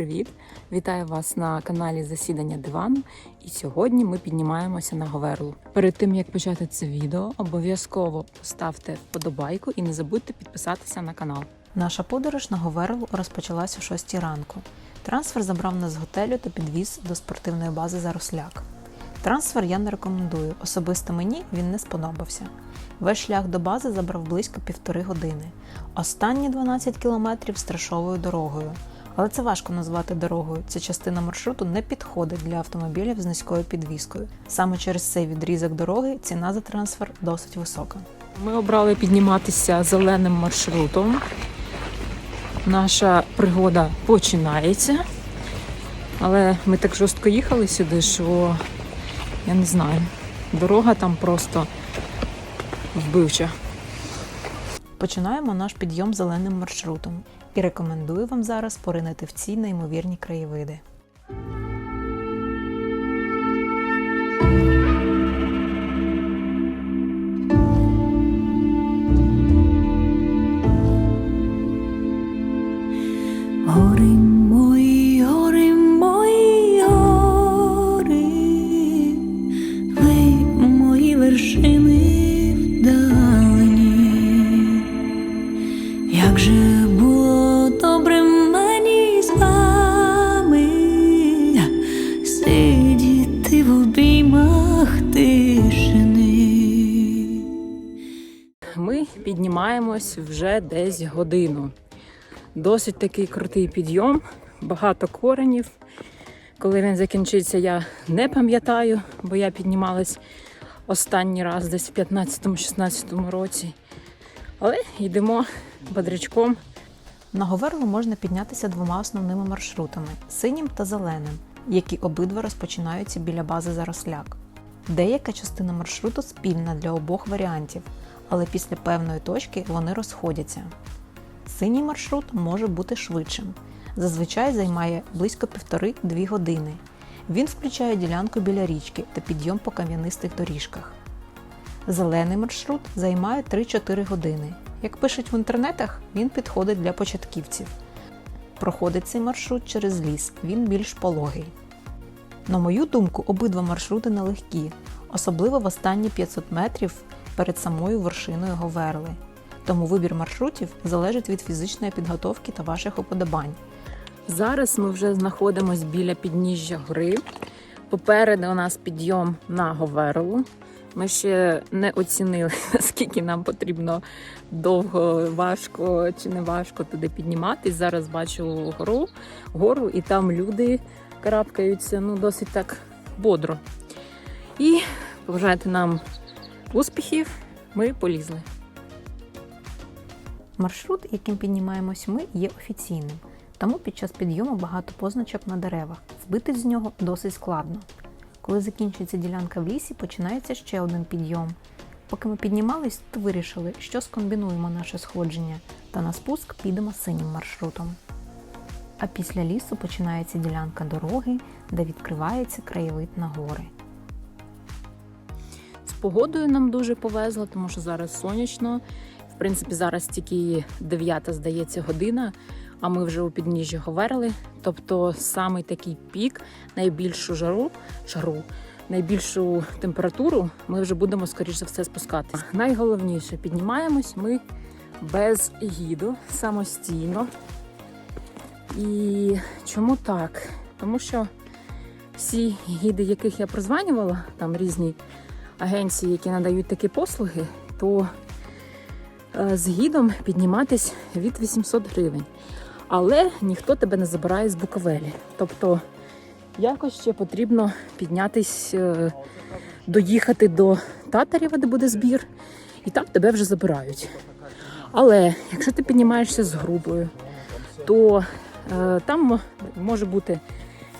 Привіт! Вітаю вас на каналі Засідання дивану. І сьогодні ми піднімаємося на Говерлу. Перед тим як почати це відео, обов'язково поставте вподобайку і не забудьте підписатися на канал. Наша подорож на Говерлу розпочалась о 6 ранку. Трансфер забрав нас з готелю та підвіз до спортивної бази Заросляк. Трансфер я не рекомендую, особисто мені він не сподобався. Весь шлях до бази забрав близько півтори години. Останні 12 кілометрів страшовою дорогою. Але це важко назвати дорогою. Ця частина маршруту не підходить для автомобілів з низькою підвіскою. Саме через цей відрізок дороги ціна за трансфер досить висока. Ми обрали підніматися зеленим маршрутом. Наша пригода починається. Але ми так жорстко їхали сюди, що я не знаю. Дорога там просто вбивча. Починаємо наш підйом зеленим маршрутом і рекомендую вам зараз поринити в ці неймовірні краєвиди. Гори обіймах тишини. Ми піднімаємось вже десь годину. Досить такий крутий підйом, багато коренів. Коли він закінчиться, я не пам'ятаю, бо я піднімалась останній раз десь в 15-16 році. Але йдемо бодрячком. На Говерлу можна піднятися двома основними маршрутами синім та зеленим, які обидва розпочинаються біля бази Заросляк. Деяка частина маршруту спільна для обох варіантів, але після певної точки вони розходяться. Синій маршрут може бути швидшим. Зазвичай займає близько півтори-дві години. Він включає ділянку біля річки та підйом по кам'янистих доріжках. Зелений маршрут займає 3-4 години. Як пишуть в інтернетах, він підходить для початківців. Проходить цей маршрут через ліс, він більш пологий. На мою думку, обидва маршрути нелегкі, особливо в останні 500 метрів перед самою вершиною Говерли. Тому вибір маршрутів залежить від фізичної підготовки та ваших уподобань. Зараз ми вже знаходимося біля підніжжя гори. Попереду у нас підйом на Говерлу. Ми ще не оцінили, наскільки нам потрібно довго, важко чи не важко туди підніматись. Зараз бачу гору, гору, і там люди карабкаються ну, досить так бодро. І побажайте нам успіхів. Ми полізли. Маршрут, яким піднімаємось ми, є офіційним, тому під час підйому багато позначок на деревах. Збити з нього досить складно. Коли закінчується ділянка в лісі, починається ще один підйом. Поки ми піднімались, то вирішили, що скомбінуємо наше сходження та на спуск підемо синім маршрутом. А після лісу починається ділянка дороги, де відкривається краєвид на гори. З погодою нам дуже повезло, тому що зараз сонячно. В принципі, зараз тільки 9, здається, година, а ми вже у підніжжі Говерли. Тобто самий такий пік, найбільшу жару, жару, найбільшу температуру ми вже будемо, скоріш за все, спускатися. Найголовніше, піднімаємось ми без гіду, самостійно. І чому так? Тому що всі гіди, яких я прозванювала, там різні агенції, які надають такі послуги, то е, з гідом підніматись від 800 гривень. Але ніхто тебе не забирає з Буковелі. Тобто якось ще потрібно піднятись, е, доїхати до Татарєва, де буде збір, і там тебе вже забирають. Але якщо ти піднімаєшся з групою, то там може бути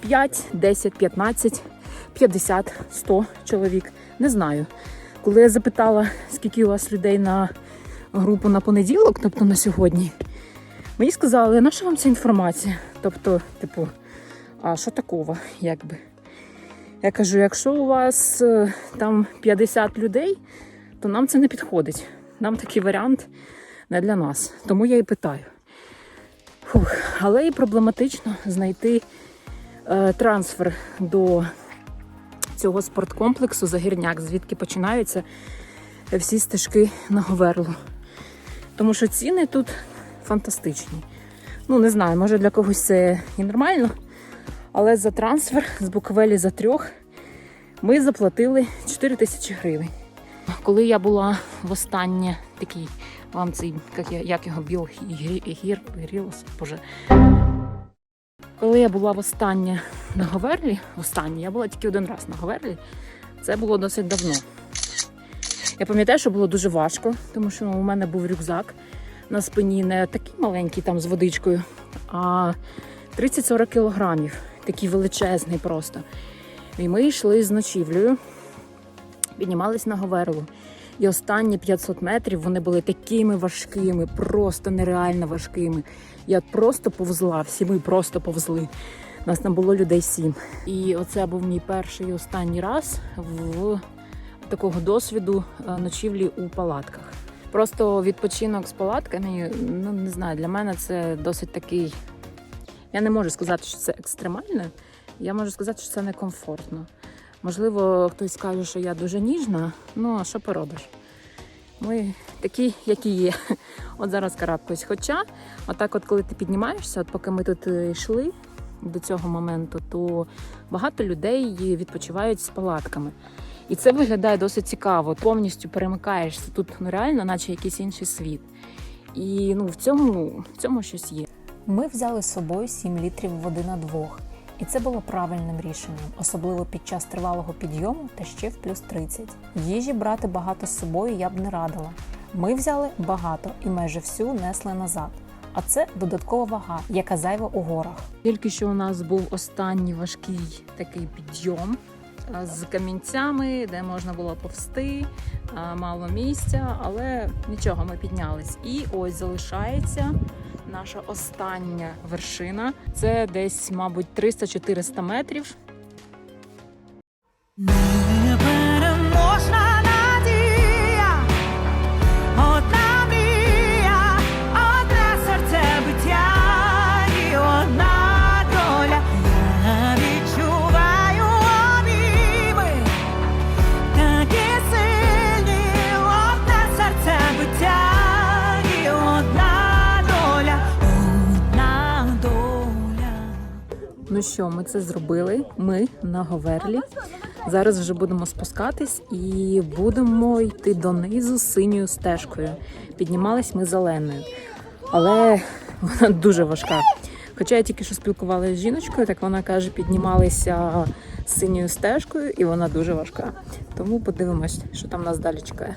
5, 10, 15, 50, 100 чоловік. Не знаю. Коли я запитала, скільки у вас людей на групу на понеділок, тобто на сьогодні, мені сказали, на що вам ця інформація? Тобто, типу, а що такого, якби? Я кажу, якщо у вас е, там 50 людей, то нам це не підходить. Нам такий варіант не для нас. Тому я і питаю. Але і проблематично знайти е, трансфер до цього спорткомплексу Загірняк, звідки починаються всі стежки на Говерлу. Тому що ціни тут фантастичні. Ну, не знаю, може для когось це і нормально, але за трансфер з Буковелі за трьох ми заплатили 4 тисячі гривень. Коли я була в останнє такий, вам цей, як, я, як його біл гір, гірілос, боже. Коли я була в останнє на Говерлі, останнє, я була тільки один раз на Говерлі, це було досить давно. Я пам'ятаю, що було дуже важко, тому що у мене був рюкзак на спині, не такий маленький там з водичкою, а 30-40 кілограмів, такий величезний просто. І ми йшли з ночівлею, піднімались на Говерлу. І останні 500 метрів вони були такими важкими, просто нереально важкими. Я просто повзла, всі ми просто повзли. Нас там було людей сім. І оце був мій перший і останній раз в такого досвіду е, ночівлі у палатках. Просто відпочинок з палатками, ну не знаю, для мене це досить такий. Я не можу сказати, що це екстремально. Я можу сказати, що це некомфортно. Можливо, хтось скаже, що я дуже ніжна, ну а що поробиш? Ми такі, які є. От зараз карабкаюсь. Хоча, отак, от коли ти піднімаєшся, от поки ми тут е, йшли до цього моменту, то багато людей відпочивають з палатками. І це виглядає досить цікаво. Повністю перемикаєшся тут ну, реально, наче якийсь інший світ. І ну, в цьому, в цьому щось є. Ми взяли з собою 7 літрів води на двох, і це було правильним рішенням, особливо під час тривалого підйому та ще в плюс 30. Їжі брати багато з собою я б не радила. Ми взяли багато і майже всю несли назад. А це додаткова вага, яка зайва у горах. Тільки що у нас був останній важкий такий підйом з камінцями, де можна було повсти, мало місця, але нічого, ми піднялись. І ось залишається наша остання вершина. Це десь, мабуть, 300-400 метрів. Ну що, ми це зробили. Ми на Говерлі. Зараз вже будемо спускатись і будемо йти донизу синьою стежкою. Піднімались ми зеленою. Але вона дуже важка. Хоча я тільки що спілкувалася з жіночкою, так вона каже, піднімалися синьою стежкою, і вона дуже важка. Тому подивимось, що там нас далі чекає.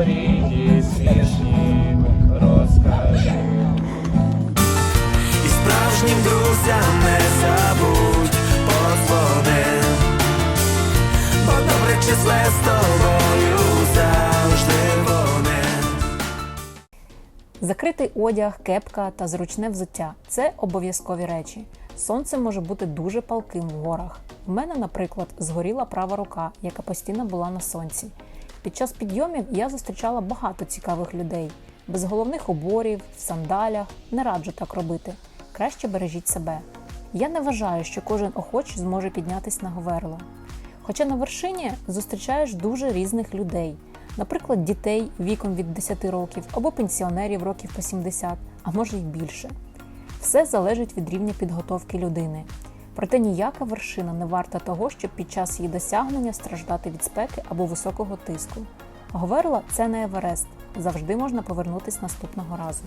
історії смішні розкажи. І справжнім друзям не забудь подзвони. Бо добре числе з тобою завжди вони. Закритий одяг, кепка та зручне взуття це обов'язкові речі. Сонце може бути дуже палким в горах. У мене, наприклад, згоріла права рука, яка постійно була на сонці. Під час підйомів я зустрічала багато цікавих людей. Без головних уборів, в сандалях не раджу так робити. Краще бережіть себе. Я не вважаю, що кожен охоч зможе піднятись на Говерло. Хоча на вершині зустрічаєш дуже різних людей, наприклад, дітей віком від 10 років або пенсіонерів років по 70, а може й більше. Все залежить від рівня підготовки людини. Проте ніяка вершина не варта того, щоб під час її досягнення страждати від спеки або високого тиску. Говерла це не Еверест. Завжди можна повернутись наступного разу.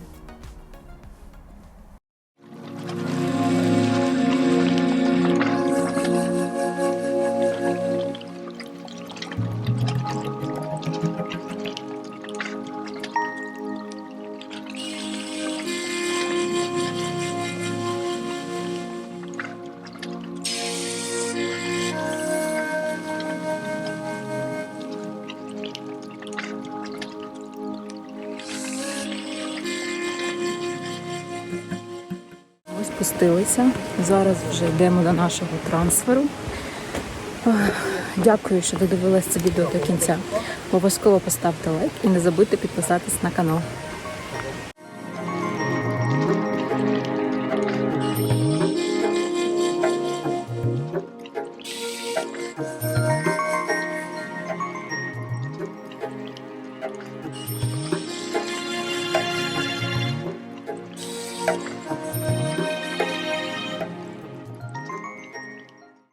Спустилися. Зараз вже йдемо до нашого трансферу. Дякую, що додивились це відео до кінця. Обов'язково поставте лайк і не забудьте підписатись на канал.